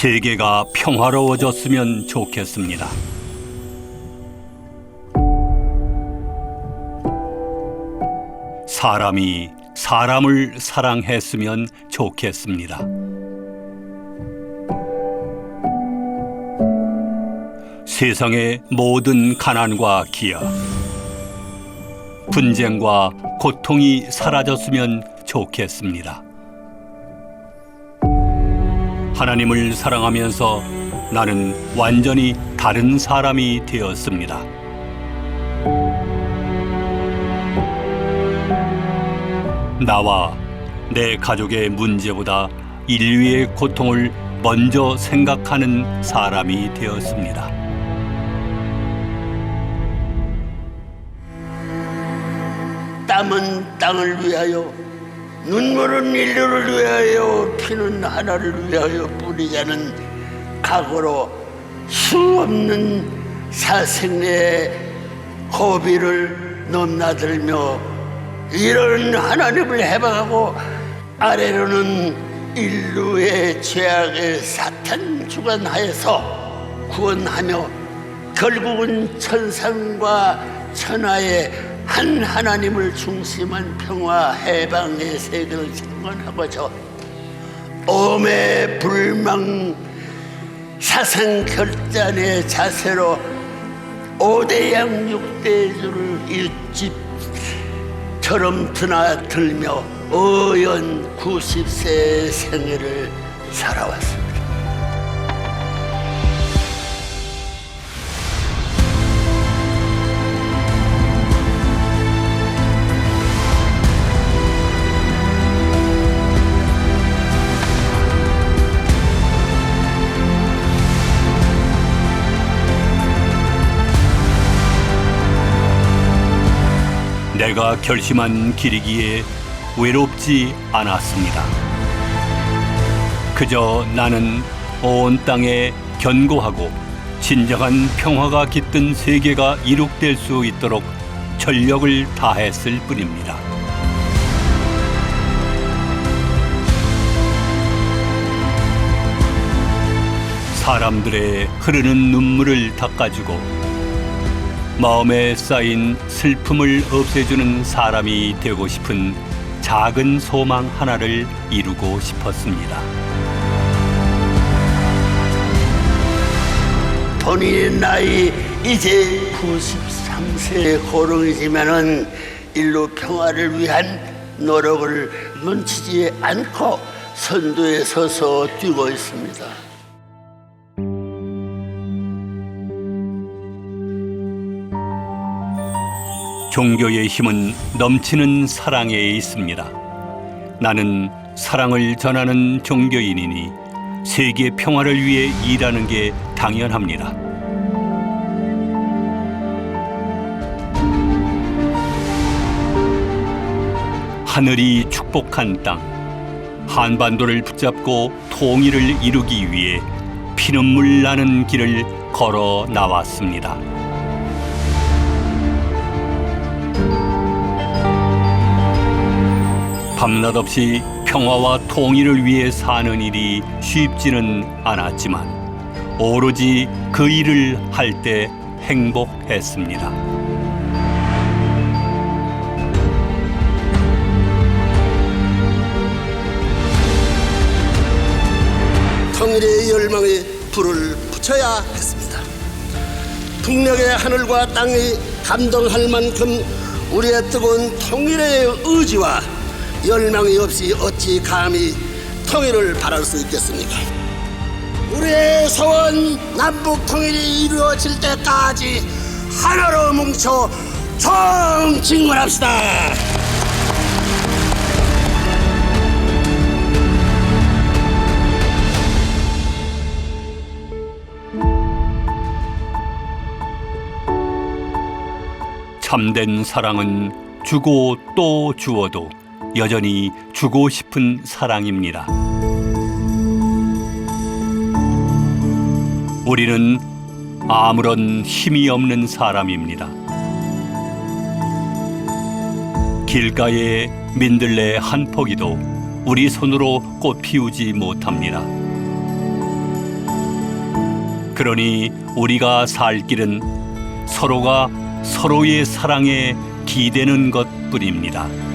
세계가 평화로워졌으면 좋겠습니다. 사람이 사람을 사랑했으면 좋겠습니다. 세상의 모든 가난과 기아, 분쟁과 고통이 사라졌으면 좋겠습니다. 하나님을 사랑하면서 나는 완전히 다른 사람이 되었습니다. 나와 내 가족의 문제보다 인류의 고통을 먼저 생각하는 사람이 되었습니다. 땀은 땅을 위하여 눈물은 인류를 위하여 피는 하나를 위하여 뿌리자는 각오로 수없는 사생의 고비를 넘나들며 이런 하나님을 해방하고 아래로는 인류의 죄악의 사탄 주관하에서 구원하며 결국은 천상과 천하의 한 하나님을 중심한 평화 해방의 세계를 창건하고자 오매 불망 사상 결단의 자세로 오대양 육대주를 일집처럼 드나들며 어연 90세의 생애를 살아왔습니다. 내가 결심한 길이기에 외롭지 않았습니다. 그저 나는 온 땅에 견고하고 진정한 평화가 깃든 세계가 이룩될 수 있도록 전력을 다했을 뿐입니다. 사람들의 흐르는 눈물을 닦아주고 마음에 쌓인 슬픔을 없애주는 사람이 되고 싶은 작은 소망 하나를 이루고 싶었습니다. 본인의 나이 이제 93세 고령이지만은 인류 평화를 위한 노력을 멈추지 않고 선두에 서서 뛰고 있습니다. 종교의 힘은 넘치는 사랑에 있습니다. 나는 사랑을 전하는 종교인이니 세계 평화를 위해 일하는 게 당연합니다. 하늘이 축복한 땅, 한반도를 붙잡고 통일을 이루기 위해 피눈물 나는 길을 걸어 나왔습니다. 밤낮 없이 평화와 통일을 위해 사는 일이 쉽지는 않았지만 오로지 그 일을 할 때 행복했습니다. 통일의 열망에 불을 붙여야 했습니다. 북녘의 하늘과 땅이 감동할 만큼 우리의 뜨거운 통일의 의지와 열망이 없이 어찌 감히 통일을 바랄 수 있겠습니까? 우리의 소원 남북 통일이 이루어질 때까지 하나로 뭉쳐 총직문합시다. 참된 사랑은 주고 또 주어도 여전히 주고 싶은 사랑입니다. 우리는 아무런 힘이 없는 사람입니다. 길가의 민들레 한 포기도 우리 손으로 꽃 피우지 못합니다. 그러니 우리가 살 길은 서로가 서로의 사랑에 기대는 것 뿐입니다.